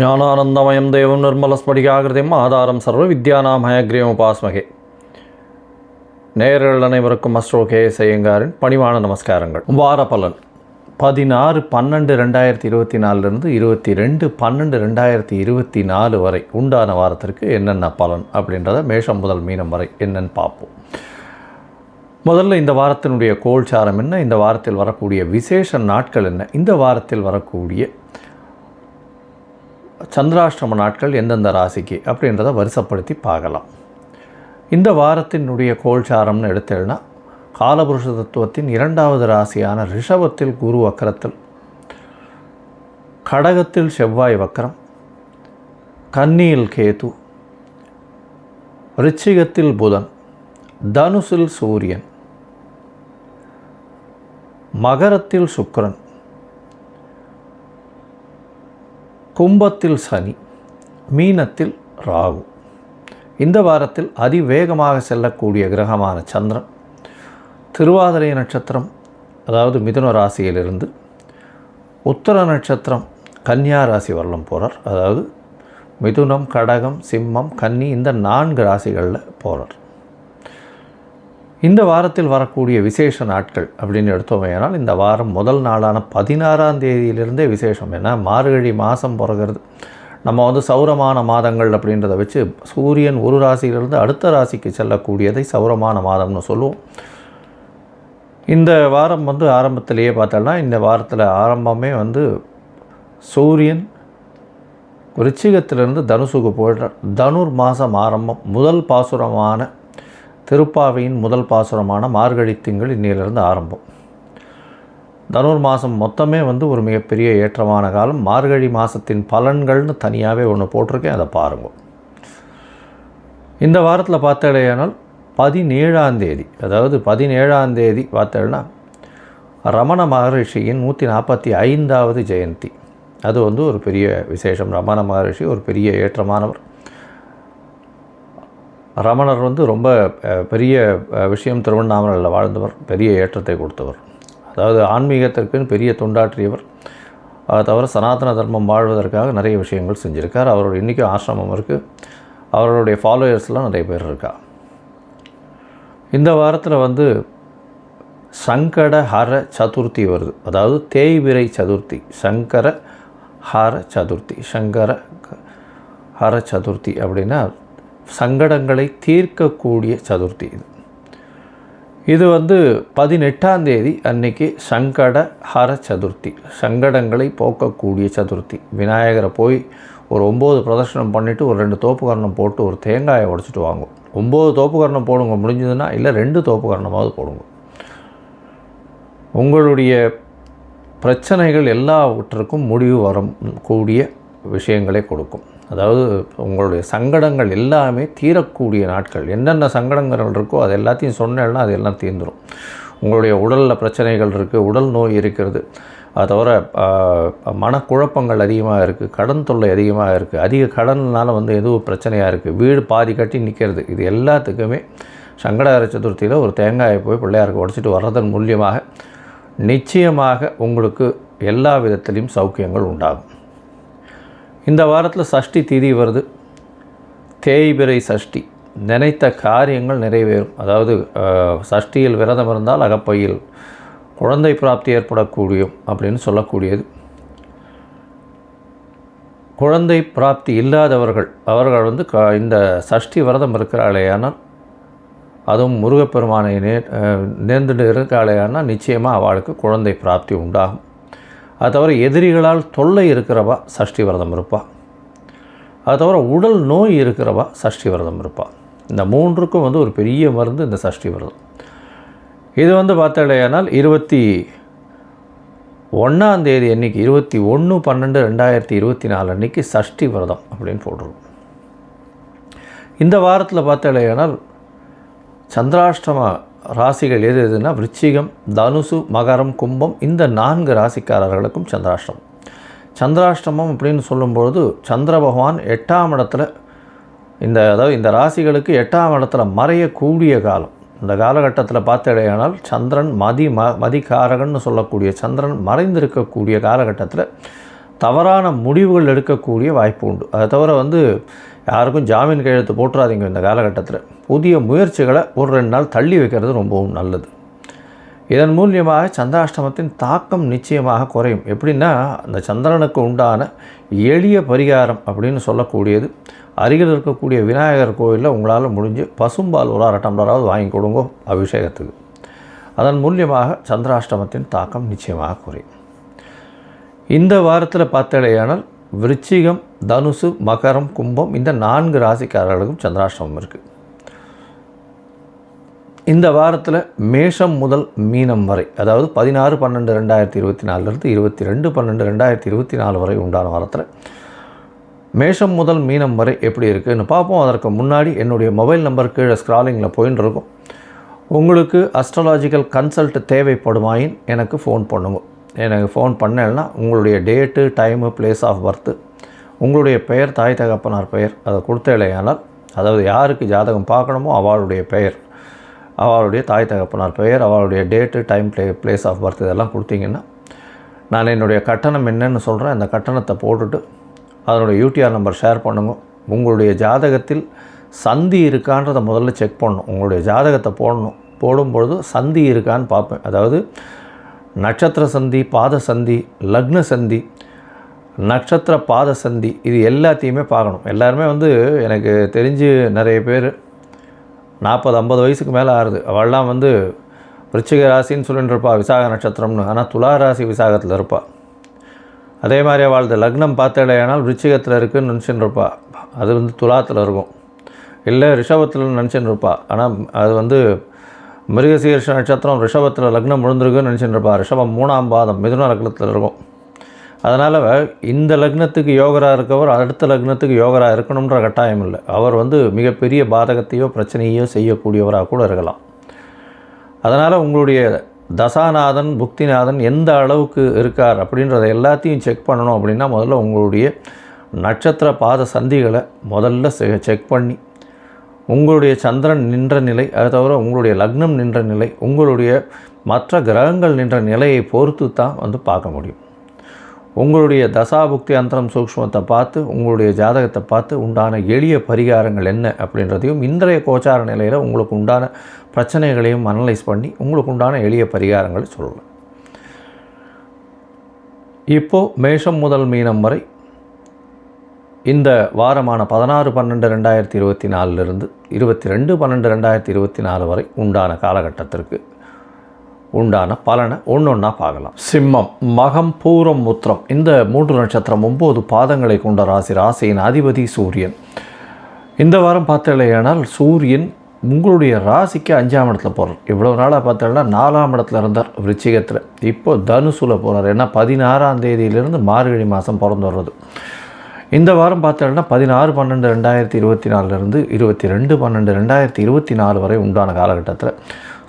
ஞானானந்தமயம் தேவம் நிர்மலஸ்படிகாகிருதியும் ஆதாரம் சர்வ வித்யானாம் ஹயக்ரீவம் உபாஸ்மகே. நேயர்கள் அனைவருக்கும் அஸ்ட்ரோ கே செய்யங்காரின் பணிவான நமஸ்காரங்கள். வார பலன் பதினாறு பன்னெண்டு ரெண்டாயிரத்தி இருபத்தி நாலுலேருந்து இருபத்தி ரெண்டு பன்னெண்டு ரெண்டாயிரத்தி இருபத்தி நாலு வரை உண்டான வாரத்திற்கு என்னென்ன பலன் அப்படின்றத மேஷம் முதல் மீனம் வரை என்னென்னு பார்ப்போம். முதல்ல இந்த வாரத்தினுடைய கோல்சாரம் என்ன? இந்த வாரத்தில் வரக்கூடிய விசேஷ நாட்கள் என்ன? இந்த வாரத்தில் வரக்கூடிய சந்திராஷ்டம நாட்கள் எந்தெந்த ராசிக்கு அப்படின்றத வருஷப்படுத்தி பார்க்கலாம். இந்த வாரத்தினுடைய கோல்சாரம்னு எடுத்தேன்னா காலபுருஷ தத்துவத்தின் இரண்டாவது ராசியான ரிஷபத்தில் குரு வக்கரத்தில் கடகத்தில் செவ்வாய் வக்கரம் கன்னியில் கேது ரிச்சிகத்தில் புதன் தனுசில் சூரியன் மகரத்தில் சுக்கிரன் கும்பத்தில் சனி மீனத்தில் ராகு. இந்த வாரத்தில் அதிவேகமாக செல்லக்கூடிய கிரகமான சந்திரன் திருவாதிரை நட்சத்திரம் அதாவது மிதுன ராசியிலிருந்து உத்தர நட்சத்திரம் கன்னியா ராசி வரலும் போகிறார் அதாவது மிதுனம் கடகம் சிம்மம் கன்னி இந்த நான்கு ராசிகளில் போகிறார் இந்த வாரத்தில் வரக்கூடிய விசேஷ நாட்கள் அப்படின்னு எடுத்தோமேனால் இந்த வாரம் முதல் நாளான பதினாறாம் தேதியிலிருந்தே விசேஷம். ஏன்னா மார்கழி மாதம் பிறகுறது. நம்ம வந்து சௌரமான மாதங்கள் அப்படின்றத வச்சு சூரியன் ஒரு ராசியிலிருந்து அடுத்த ராசிக்கு செல்லக்கூடியதை சௌரமான மாதம்னு சொல்லுவோம். இந்த வாரம் வந்து ஆரம்பத்திலேயே பார்த்தோம்னா இந்த வாரத்தில் ஆரம்பமே வந்து சூரியன் ரிச்சிகத்திலிருந்து தனுசுக்கு போயிடுறார். தனுர் மாதம் ஆரம்பம். முதல் பாசுரமான திருப்பாவையின் முதல் பாசுரமான மார்கழி திங்கள் இன்னிலிருந்து ஆரம்பம். தனுர் மாதம் மொத்தமே வந்து ஒரு மிகப்பெரிய ஏற்றமான காலம். மார்கழி மாதத்தின் பலன்கள்னு தனியாகவே ஒன்று போட்டிருக்கேன் அதை பாருங்கள் இந்த வாரத்தில் பார்த்தாலேயானால் பதினேழாம் தேதி அதாவது பதினேழாம் தேதி பார்த்தேன்னா ரமண மகரிஷியின் நூற்றி நாற்பத்தி ஐந்தாவது ஜெயந்தி. அது வந்து ஒரு பெரிய விசேஷம். ரமண மகரிஷி ஒரு பெரிய ஏற்றமானவர். ரமணர் வந்து ரொம்ப பெரிய விஷயம் திருவண்ணாமலையில் வாழ்ந்தவர் பெரிய ஏற்றத்தை கொடுத்தவர். அதாவது ஆன்மீகத்திற்குன்னு பெரிய தொண்டாற்றியவர். அதை தவிர சனாதன தர்மம் வாழ்வதற்காக நிறைய விஷயங்கள் செஞ்சுருக்கார். அவரோட இன்றைக்கும் ஆசிரமம் இருக்குது அவருடைய ஃபாலோயர்ஸ்லாம் நிறைய பேர் இருக்கா. இந்த வாரத்தில் வந்து சங்கட ஹர சதுர்த்தி வருது. அதாவது தேய்விரை சதுர்த்தி. சங்கர ஹர சதுர்த்தி. சங்கர ஹர சதுர்த்தி அப்படின்னா சங்கடங்களை தீர்க்கக்கூடிய சதுர்த்தி இது. இது வந்து பதினெட்டாம் தேதி அன்னைக்கு சங்கட ஹர சதுர்த்தி சங்கடங்களை போக்கக்கூடிய சதுர்த்தி. விநாயகரை போய் ஒரு ஒம்பது பிரதர்ஷனம் பண்ணிவிட்டு ஒரு ரெண்டு தோப்புக்கரணம் போட்டு ஒரு தேங்காயை உடச்சிட்டு வாங்கும். ஒம்பது தோப்புக்கரணம் போடுங்க முடிஞ்சதுன்னா இல்லை ரெண்டு தோப்புக்கரணமாவது போடுங்க. உங்களுடைய பிரச்சனைகள் எல்லாவற்றுக்கும் முடிவு வரும் கூடிய விஷயங்களை கொடுக்கும். அதாவது உங்களுடைய சங்கடங்கள் எல்லாமே தீரக்கூடிய நாட்கள். என்னென்ன சங்கடங்கள் இருக்கோ அது எல்லாத்தையும் சொன்னேன்னா அது எல்லாம் தீர்ந்துடும் உங்களுடைய உடலில் பிரச்சனைகள் இருக்குது உடல் நோய் இருக்கிறது. அது தவிர மனக்குழப்பங்கள் அதிகமாக இருக்குது கடன் தொல்லை அதிகமாக இருக்குது அதிக கடனால் வந்து எதுவும் பிரச்சனையாக இருக்குது வீடு பாதி கட்டி நிற்கிறது இது எல்லாத்துக்குமே சங்கடார சதுர்த்தியில் ஒரு தேங்காயை போய் பிள்ளையாருக்கு உடச்சிட்டு வர்றதன் மூலியமாக நிச்சயமாக உங்களுக்கு எல்லா விதத்திலையும் சௌக்கியங்கள் உண்டாகும். இந்த வாரத்தில் சஷ்டி திதி வருது. தேய்பிரை சஷ்டி. நினைத்த காரியங்கள் நிறைவேறும். அதாவது சஷ்டியில் விரதம் இருந்தால் அகப்பையில் குழந்தை பிராப்தி ஏற்படக்கூடியும் அப்படின்னு சொல்லக்கூடியது. குழந்தை பிராப்தி இல்லாதவர்கள் அவர்கள் வந்து க இந்த சஷ்டி விரதம் இருக்கிறாளேயானால் அதுவும் முருகப்பெருமானை நே நேர்ந்துட்டு இருக்காளேயானால் நிச்சயமாக அவளுக்கு குழந்தை பிராப்தி உண்டாகும். அது தவிர எதிரிகளால் தொல்லை இருக்கிறவா சஷ்டி விரதம் இருப்பாள் அது தவிர உடல் நோய் இருக்கிறவா சஷ்டி விரதம் இருப்பாள் இந்த மூன்றுக்கும் வந்து ஒரு பெரிய மருந்து இந்த சஷ்டி விரதம். இது வந்து பார்த்தாலேயானால் இருபத்தி ஒன்றாந்தேதி அன்றைக்கி இருபத்தி ஒன்று பன்னெண்டு ரெண்டாயிரத்தி இருபத்தி நாலு அன்றைக்கி சஷ்டி விரதம் அப்படின்னு போடுறோம் இந்த வாரத்தில் பார்த்தாலேயானால் சந்திராஷ்டம ராசிகள் எது எதுனா விருச்சிகம் தனுசு மகரம் கும்பம் இந்த நான்கு ராசிக்காரர்களுக்கும் சந்திராஷ்டமம். சந்திராஷ்டமம் அப்படின்னு சொல்லும்பொழுது சந்திர பகவான் எட்டாம் இடத்துல இந்த அதாவது இந்த ராசிகளுக்கு எட்டாம் இடத்துல மறையக்கூடிய காலம். இந்த காலகட்டத்தில் பார்த்தடையானால் சந்திரன் மதி ம மதிகாரகன்னு சொல்லக்கூடிய சந்திரன் மறைந்திருக்கக்கூடிய காலகட்டத்தில் தவறான முடிவுகள் எடுக்கக்கூடிய வாய்ப்பு உண்டு. அதை தவிர வந்து யாருக்கும் ஜாமீன் கையெழுத்து போட்டுறாதீங்க இந்த காலகட்டத்தில். புதிய முயற்சிகளை ஒரு ரெண்டு நாள் தள்ளி வைக்கிறது ரொம்பவும் நல்லது. இதன் மூலியமாக சந்திராஷ்டமத்தின் தாக்கம் நிச்சயமாக குறையும். எப்படின்னா அந்த சந்திரனுக்கு உண்டான எளிய பரிகாரம் அப்படின்னு சொல்லக்கூடியது. அருகில் இருக்கக்கூடிய விநாயகர் கோயிலில் உங்களால் முடிஞ்சு பசும்பால் ஒரு அரை டம்ளராவது வாங்கி கொடுங்கோ அபிஷேகத்துக்கு. அதன் மூலியமாக சந்திராஷ்டமத்தின் தாக்கம் நிச்சயமாக குறையும். இந்த வாரத்தில் பார்த்தடையானால் விருச்சிகம் தனுசு மகரம் கும்பம் இந்த நான்கு ராசிக்காரர்களுக்கும் சந்திராஷ்டமம் இருக்குது இந்த வாரத்தில் மேஷம் முதல் மீனம் வரை அதாவது பதினாறு பன்னெண்டு ரெண்டாயிரத்தி இருபத்தி நாலுலேருந்து இருபத்தி ரெண்டு பன்னெண்டு ரெண்டாயிரத்தி இருபத்தி நாலு வரை உண்டான வாரத்தில் மேஷம் முதல் மீனம் வரை எப்படி இருக்குதுன்னு பார்ப்போம். அதற்கு முன்னாடி என்னுடைய மொபைல் நம்பர் கீழே ஸ்க்ராலிங்கில் போயின்னு இருக்கும். உங்களுக்கு அஸ்ட்ராலாஜிக்கல் கன்சல்ட் தேவைப்படுமாயின் எனக்கு ஃபோன் பண்ணுங்கள் எனக்கு ஃபோன் பண்ணலைன்னா உங்களுடைய date time place of birth உங்களுடைய பெயர் தாய் தகப்பனார் பெயர் அதை கொடுத்தலையானால் அதாவது யாருக்கு ஜாதகம் பார்க்கணுமோ அவளுடைய பெயர் அவளுடைய தாய் தகப்பனார் பெயர் அவளுடைய date time play place of birth இதெல்லாம் கொடுத்தீங்கன்னா நான் என்னுடைய கட்டணம் என்னன்னு சொல்கிறேன் அந்த கட்டணத்தை போட்டுட்டு அதனுடைய யூடிஆர் நம்பர் ஷேர் பண்ணுங்க. உங்களுடைய ஜாதகத்தில் சந்தி இருக்கான்றதை முதல்ல செக் பண்ணணும். உங்களுடைய ஜாதகத்தை போடணும். போடும்பொழுது சந்தி இருக்கான்னு பார்ப்பேன். அதாவது நட்சத்திர சந்தி பாத சந்தி லக்ன சந்தி நட்சத்திர பாத சந்தி இது எல்லாத்தையுமே பார்க்கணும். எல்லாருமே வந்து எனக்கு தெரிஞ்சு நிறைய பேர் நாற்பது ஐம்பது வயசுக்கு மேலே ஆறுது. அவள்லாம் வந்து விருச்சிக ராசின்னு சொல்லிட்டு இருப்பா விசாக நட்சத்திரம்னு. ஆனால் துலா ராசி விசாகத்தில் இருப்பாள் அதே மாதிரி அவளது லக்னம் பார்த்தடையானால் விருச்சிகத்தில் இருக்குதுன்னு நினச்சின்னு இருப்பாள் அது வந்து துலாத்தில் இருக்கும். இல்லை ரிஷபத்தில் நினச்சின்னு இருப்பாள் ஆனால் அது வந்து மிருகசீர்ஷ நட்சத்திரம் ரிஷபத்தில் லக்னம் விழுந்திருக்குன்னு நினச்சிட்டு இருப்பா ரிஷபம் மூணாம் பாதம் மிதுன லக்னத்தில் இருக்கும். அதனால் இந்த லக்னத்துக்கு யோகரா இருக்கவர் அடுத்த லக்னத்துக்கு யோகரா இருக்கணுன்ற கட்டாயம் இல்லை. அவர் வந்து மிகப்பெரிய பாதகத்தையோ பிரச்சனையோ செய்யக்கூடியவராக கூட இருக்கலாம். அதனால் உங்களுடைய தசாநாதன் புக்திநாதன் எந்த அளவுக்கு இருக்கார் அப்படின்றத எல்லாத்தையும் செக் பண்ணணும் அப்படின்னா முதல்ல உங்களுடைய நட்சத்திர பாத சந்திகளை முதல்ல செக் பண்ணி உங்களுடைய சந்திரன் நின்ற நிலை அதை தவிர உங்களுடைய லக்னம் நின்ற நிலை உங்களுடைய மற்ற கிரகங்கள் நின்ற நிலையை பொறுத்து தான் வந்து பார்க்க முடியும். உங்களுடைய தசாபுக்தி அந்தரம் சூக்ஷ்மத்தை பார்த்து உங்களுடைய ஜாதகத்தை பார்த்து உண்டான எளிய பரிகாரங்கள் என்ன அப்படின்றதையும் இன்றைய கோச்சார நிலையில் உங்களுக்கு உண்டான பிரச்சனைகளையும் அனலைஸ் பண்ணி உங்களுக்கு உண்டான எளிய பரிகாரங்களை சொல்லலாம். இப்போது மேஷம் முதல் மீனம் வரை இந்த வாரமான பதினாறு பன்னெண்டு ரெண்டாயிரத்தி இருபத்தி நாலுலேருந்து இருபத்தி ரெண்டு பன்னெண்டு ரெண்டாயிரத்தி இருபத்தி நாலு வரை உண்டான காலகட்டத்திற்கு உண்டான பலனை ஒன்று ஒன்றா பார்க்கலாம். சிம்மம் மகம் பூரம் முத்திரம் இந்த மூன்று நட்சத்திரம் ஒம்பது பாதங்களை கொண்ட ராசி ராசியின் அதிபதி சூரியன். இந்த வாரம் பார்த்தலையானால் சூரியன் உங்களுடைய ராசிக்கு அஞ்சாம் இடத்துல போகிறார் இவ்வளோ நாளாக பார்த்தோம்னா நாலாம் இடத்துல இருந்தார் விருச்சிகத்தில். இப்போ தனுசுல போகிறார் ஏன்னா பதினாறாம் தேதியிலிருந்து மார்கழி மாதம் பிறந்து வர்றது. இந்த வாரம் பார்த்தோம்னா பதினாறு பன்னெண்டு ரெண்டாயிரத்தி இருபத்தி நாலுலேருந்து இருபத்தி ரெண்டு பன்னெண்டு ரெண்டாயிரத்தி இருபத்தி நாலு வரை உண்டான காலகட்டத்தில்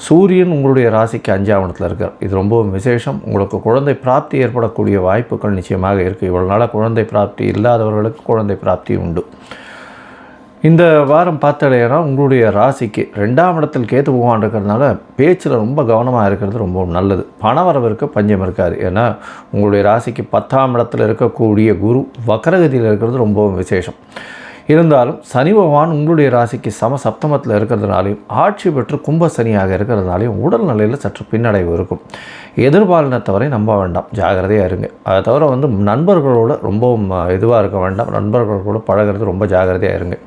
சூரியன் உங்களுடைய ராசிக்கு அஞ்சாவணத்தில் இருக்கார். இது ரொம்பவும் விசேஷம். உங்களுக்கு குழந்தை பிராப்தி ஏற்படக்கூடிய வாய்ப்புகள் நிச்சயமாக இருக்குது இவ்வளோ நாளாக குழந்தை பிராப்தி இல்லாதவர்களுக்கு குழந்தை பிராப்தி உண்டு. இந்த வாரம் பார்த்தடையினா உங்களுடைய ராசிக்கு ரெண்டாம் இடத்தில் கேத்து பகவான் இருக்கிறதுனால பேச்சில் ரொம்ப கவனமாக இருக்கிறது ரொம்ப நல்லது. பணவரவிற்கு பஞ்சம் இருக்காது. ஏன்னா உங்களுடைய ராசிக்கு பத்தாம் இடத்தில் இருக்கக்கூடிய குரு வக்கரகதியில் இருக்கிறது ரொம்பவும் விசேஷம். இருந்தாலும் சனி பகவான் உங்களுடைய ராசிக்கு சம சப்தமத்தில் இருக்கிறதுனாலையும் ஆட்சி பெற்று கும்ப சனியாக இருக்கிறதுனாலையும் உடல் நிலையில் சற்று பின்னடைவு இருக்கும். எதிர்பாலினத்தவரை நம்ப வேண்டாம். ஜாகிரதையாக இருங்க. அதை தவிர வந்து நண்பர்களோட ரொம்பவும் இதுவாக இருக்க வேண்டாம். நண்பர்களோட பழகிறது ரொம்ப ஜாகிரதையாக இருங்க.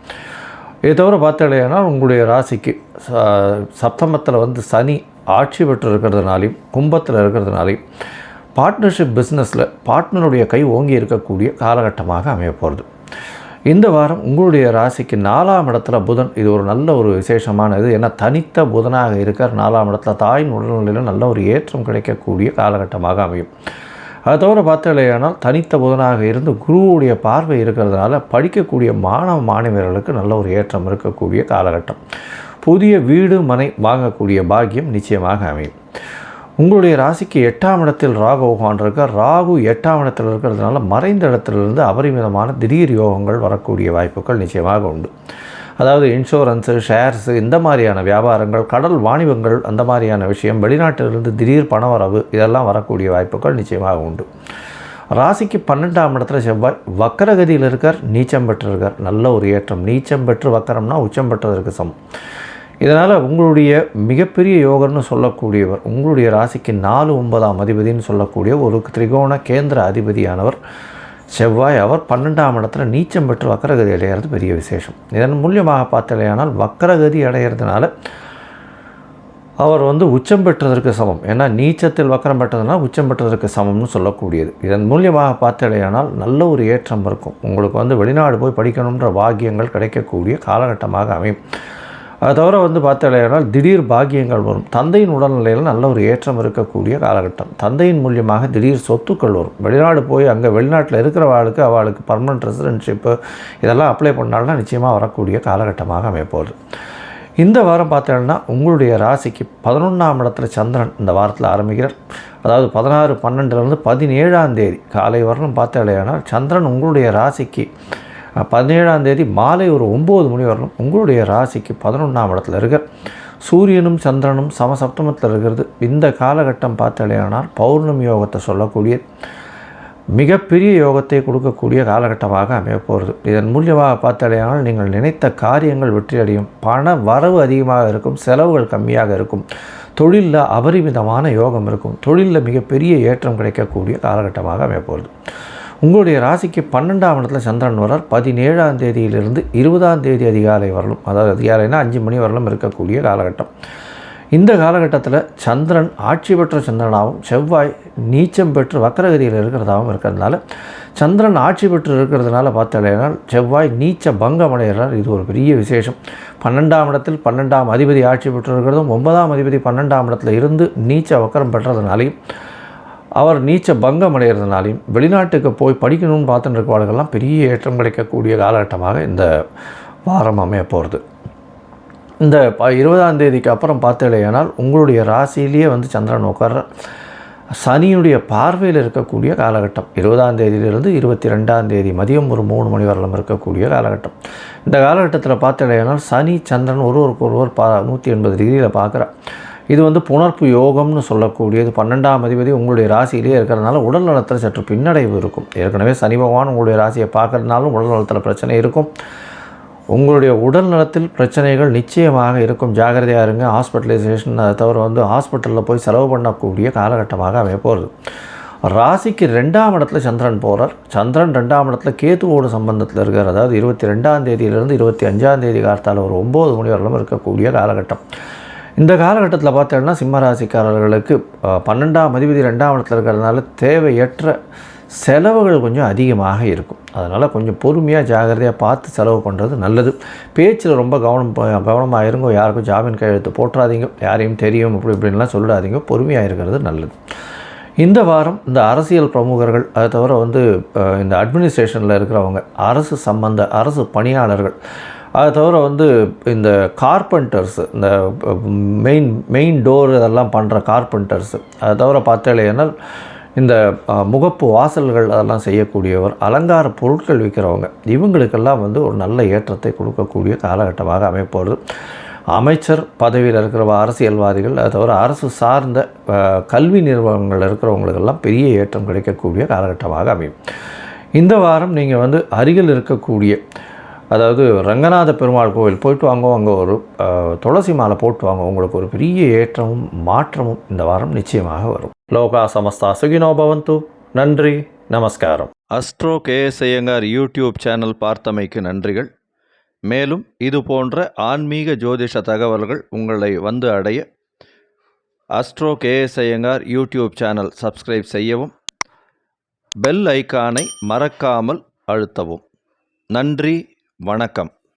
இதை தவிர பார்த்தீங்கன்னா உங்களுடைய ராசிக்கு சப்தமத்தில் வந்து சனி ஆட்சி பெற்று இருக்கிறதுனாலையும் கும்பத்தில் இருக்கிறதுனாலையும் பார்ட்னர்ஷிப் பிஸ்னஸில் பார்ட்னருடைய கை ஓங்கி இருக்கக்கூடிய காலகட்டமாக அமைய போகிறது இந்த வாரம் உங்களுடைய ராசிக்கு நாலாம் இடத்துல புதன் இது ஒரு நல்ல ஒரு விசேஷமான இது ஏன்னா தனித்த புதனாக இருக்கிற நாலாம் இடத்துல தாயின் உடல்நிலையில் நல்ல ஒரு ஏற்றம் கிடைக்கக்கூடிய காலகட்டமாக அமையும். அதை தவிர பார்த்தலையானால் தனித்த புதனாக இருந்து குருவுடைய பார்வை இருக்கிறதுனால படிக்கக்கூடிய மாணவ மாணவியர்களுக்கு நல்ல ஒரு ஏற்றம் இருக்கக்கூடிய காலகட்டம். புதிய வீடு மனை வாங்கக்கூடிய பாக்கியம் நிச்சயமாக அமையும். உங்களுடைய ராசிக்கு எட்டாம் இடத்தில் ராகு பகவான் இருக்கார் ராகு எட்டாம் இடத்தில் இருக்கிறதுனால மறைந்த இடத்திலிருந்து அபரிமிதமான திடீர் யோகங்கள் வரக்கூடிய வாய்ப்புகள் நிச்சயமாக உண்டு. அதாவது இன்சூரன்ஸு ஷேர்ஸு இந்த மாதிரியான வியாபாரங்கள் கடல் வாணிபங்கள் அந்த மாதிரியான விஷயம் வெளிநாட்டிலிருந்து திடீர் பண வரவு இதெல்லாம் வரக்கூடிய வாய்ப்புகள் நிச்சயமாக உண்டு. ராசிக்கு பன்னெண்டாம் இடத்துல செவ்வாய் வக்கரகதியில் இருக்கார் நீச்சம் பெற்றிருக்கார். நல்ல ஒரு ஏற்றம். நீச்சம் பெற்று வக்கரம்னா உச்சம் பெற்றதற்கு சமம். இதனால் உங்களுடைய மிகப்பெரிய யோகர்னு சொல்லக்கூடியவர் உங்களுடைய ராசிக்கு நாலு ஒன்பதாம் அதிபதினு சொல்லக்கூடிய ஒரு திரிகோண கேந்திர அதிபதியானவர் செவ்வாய். அவர் பன்னெண்டாம் இடத்துல நீச்சம் பெற்று வக்கரகதி அடைகிறது பெரிய விசேஷம். இதன் மூலியமாக பார்த்தலையானால் வக்கரகதி அடைகிறதுனால அவர் வந்து உச்சம் பெற்றதற்கு சமம். ஏன்னா நீச்சத்தில் வக்கரம் பெற்றதுனால் உச்சம் பெற்றதற்கு சமம்னு சொல்லக்கூடியது. இதன் மூலியமாக பார்த்தலையானால் நல்ல ஒரு ஏற்றம் இருக்கும். உங்களுக்கு வந்து வெளிநாடு போய் படிக்கணுன்ற பாக்கியங்கள் கிடைக்கக்கூடிய காலகட்டமாக அமையும். அதை தவிர வந்து பார்த்தாலேனால் திடீர் பாக்கியங்கள் வரும். தந்தையின் உடல்நிலையில் நல்ல ஒரு ஏற்றம் இருக்கக்கூடிய காலகட்டம். தந்தையின் மூலியமாக திடீர் சொத்துக்கள் வரும். வெளிநாடு போய் அங்கே வெளிநாட்டில் இருக்கிறவாளுக்கு அவளுக்கு பர்மனன்ட் ரெசிடென்ஷிப்பு இதெல்லாம் அப்ளை பண்ணாலும் நிச்சயமாக வரக்கூடிய காலகட்டமாக அமைப்போகுது இந்த வாரம் பார்த்தீங்கன்னா உங்களுடைய ராசிக்கு பதினொன்றாம் இடத்துல சந்திரன் இந்த வாரத்தில் ஆரம்பிக்கிறார். அதாவது பதினாறு பன்னெண்டுலேருந்து பதினேழாம் தேதி காலை வரணும் பார்த்தாலேனால் சந்திரன் உங்களுடைய ராசிக்கு பதினேழாம் தேதி மாலை ஒரு ஒம்பது மணி வரலும் உங்களுடைய ராசிக்கு பதினொன்றாம் இடத்துல இருக்க. சூரியனும் சந்திரனும் சமசப்தமத்தில் இருக்கிறது. இந்த காலகட்டம் பார்த்தாலேயானால் பௌர்ணமி யோகத்தை சொல்லக்கூடிய மிகப்பெரிய யோகத்தை கொடுக்கக்கூடிய காலகட்டமாக அமைய போகிறது. இதன் மூலியமாக பார்த்தாலேயானால் நீங்கள் நினைத்த காரியங்கள் வெற்றியடையும். பண வரவு அதிகமாக இருக்கும் செலவுகள் கம்மியாக இருக்கும். தொழிலில் அபரிமிதமான யோகம் இருக்கும். தொழிலில் மிகப்பெரிய ஏற்றம் கிடைக்கக்கூடிய காலகட்டமாக அமைய போகிறது. உங்களுடைய ராசிக்கு பன்னெண்டாம் இடத்துல சந்திரன் வரார் பதினேழாம் தேதியிலிருந்து இருபதாம் தேதி அதிகாலை வரலும் அதாவது அதிகாலைனா அஞ்சு மணி வரலும் இருக்கக்கூடிய காலகட்டம். இந்த காலகட்டத்தில் சந்திரன் ஆட்சி பெற்ற சந்திரனாகவும் செவ்வாய் நீச்சம் பெற்று வக்கரகதியில் இருக்கிறதாகவும் இருக்கிறதுனால சந்திரன் ஆட்சி பெற்று இருக்கிறதுனால பார்த்தாலேனால் செவ்வாய் நீச்ச பங்கம் அடைகிறார். இது ஒரு பெரிய விசேஷம். பன்னெண்டாம் இடத்தில் பன்னெண்டாம் அதிபதி ஆட்சி பெற்று இருக்கிறதும் ஒன்பதாம் அதிபதி பன்னெண்டாம் இடத்துல இருந்து நீச்ச வக்கரம் பெற்றதுனாலையும் அவர் நீச்ச பங்கம் அடைகிறதுனாலையும் வெளிநாட்டுக்கு போய் படிக்கணும்னு பார்த்துட்டு இருக்கவாளுகள்லாம் பெரிய ஏற்றம் கிடைக்கக்கூடிய காலகட்டமாக இந்த வாரம் அமைய போகிறது. இந்த ப இருபதாம் தேதிக்கு அப்புறம் பார்த்தீங்களேனால் உங்களுடைய ராசியிலேயே வந்து சந்திரன் உட்கார சனியுடைய பார்வையில் இருக்கக்கூடிய காலகட்டம். இருபதாம் தேதியிலிருந்து இருபத்தி ரெண்டாம் தேதி மதியம் ஒரு மூணு மணி வரலாம் இருக்கக்கூடிய காலகட்டம். இந்த காலகட்டத்தில் பார்த்தீங்களேனால் சனி சந்திரன் ஒருவருக்கு ஒருவர் பா நூற்றி எண்பது டிகிரியில் பார்க்குறேன் இது வந்து புணர்ப்பு யோகம்னு சொல்லக்கூடியது. பன்னெண்டாம் அதிபதி உங்களுடைய ராசியிலே இருக்கிறதுனால உடல் நலத்தில் சற்று பின்னடைவு இருக்கும். ஏற்கனவே சனி பகவான் உங்களுடைய ராசியை பார்க்கறதுனாலும் உடல் நலத்தில் பிரச்சனை இருக்கும். உங்களுடைய உடல் நலத்தில் பிரச்சனைகள் நிச்சயமாக இருக்கும். ஜாகிரதையாக இருங்க. ஹாஸ்பிட்டலைசேஷன் அதை தவிர வந்து ஹாஸ்பிட்டலில் போய் செலவு பண்ணக்கூடிய காலகட்டமாக அமைய போகிறது ராசிக்கு ரெண்டாம் இடத்துல சந்திரன் போகிறார் சந்திரன் ரெண்டாம் இடத்துல கேத்துவோடு சம்பந்தத்தில் இருக்கார். அதாவது இருபத்தி ரெண்டாம் தேதியிலிருந்து இருபத்தி அஞ்சாம் தேதி காலத்தால் ஒரு ஒம்பது மணி வரலும் இருக்கக்கூடிய காலகட்டம். இந்த காலகட்டத்தில் பார்த்தோன்னா சிம்மராசிக்காரர்களுக்கு பன்னெண்டாம் அதிபதி ரெண்டாம் இடத்துல இருக்கிறதுனால தேவையற்ற செலவுகள் கொஞ்சம் அதிகமாக இருக்கும். அதனால் கொஞ்சம் பொறுமையாக ஜாகிரதையாக பார்த்து செலவு பண்ணுறது நல்லது. பேச்சில் ரொம்ப கவனம் கவனமாக இருங்க யாருக்கும் ஜாமீன் கையெழுத்து போட்டுறாதீங்க யாரையும் தெரியும் அப்படி இப்படின்லாம் சொல்லாதீங்க பொறுமையாக இருக்கிறது நல்லது. இந்த வாரம் இந்த அரசியல் பிரமுகர்கள் அதை தவிர வந்து இந்த அட்மினிஸ்ட்ரேஷனில் இருக்கிறவங்க அரசு சம்பந்த அரசு பணியாளர்கள் அதை தவிர வந்து இந்த கார்பெண்டர்ஸு இந்த மெயின் மெயின் டோர் இதெல்லாம் பண்ணுற கார்பெண்டர்ஸு அதை தவிர பார்த்தாலேனால் இந்த முகப்பு வாசல்கள் அதெல்லாம் செய்யக்கூடியவர் அலங்கார பொருட்கள் விற்கிறவங்க இவங்களுக்கெல்லாம் வந்து ஒரு நல்ல ஏற்றத்தை கொடுக்கக்கூடிய காலகட்டமாக அமைப்போகிறது அமைச்சர் பதவியில் இருக்கிற அரசியல்வாதிகள் அதை தவிர அரசு சார்ந்த கல்வி நிறுவனங்கள் இருக்கிறவங்களுக்கெல்லாம் பெரிய ஏற்றம் கிடைக்கக்கூடிய காலகட்டமாக அமையும். இந்த வாரம் நீங்கள் வந்து அருகில் இருக்கக்கூடிய அதாவது ரங்கநாத பெருமாள் கோவில் போயிட்டு வாங்க அங்கே ஒரு துளசி மாலை போட்டு வாங்க. உங்களுக்கு ஒரு பெரிய ஏற்றமும் மாற்றமும் இந்த வாரம் நிச்சயமாக வரும். லோகா சமஸ்தா சுகினோ பவந்து. நன்றி நமஸ்காரம். அஸ்ட்ரோ கேஎஸ்ஐயங்கார் யூடியூப் சேனல் பார்த்தமைக்கு நன்றிகள். மேலும் இது போன்ற ஆன்மீக ஜோதிஷ தகவல்கள் உங்களை வந்து அடைய astro KS Iyengar YouTube channel subscribe செய்யவும் பெல் ஐக்கானை மறக்காமல் அழுத்தவும். நன்றி வணக்கம்.